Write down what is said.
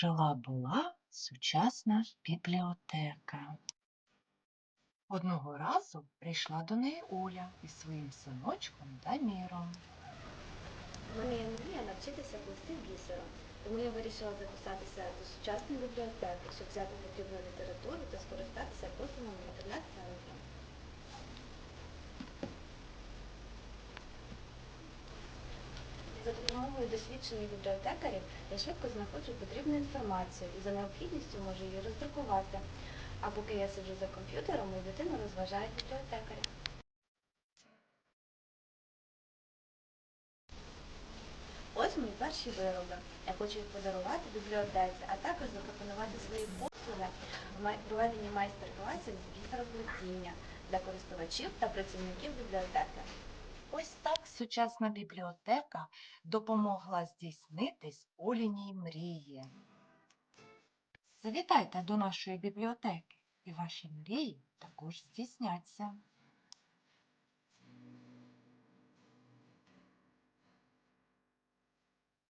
Жила була сучасна бібліотека. Одного разу прийшла до неї Оля із своїм синочком Даміром. Є мрія навчитися плести бісером, тому я вирішила записатися до сучасної бібліотеки, щоб взяти потрібну літературу та скористатися профільним інтернет-центром. За допомогою досвідчених бібліотекарів швидко знаходжу потрібну інформацію і за необхідністю можу її роздрукувати. А поки я сиджу за комп'ютером, мою дитину розважають бібліотекарі. Ось мої перші вироби. Я хочу їх подарувати бібліотеці, а також запропонувати свої послуги в проведенні майстер-класів з бісероплетіння для користувачів та працівників бібліотеки. Ось так сучасна бібліотека допомогла здійснитись Оліній мрії. Завітайте до нашої бібліотеки, і ваші мрії також здійсняться.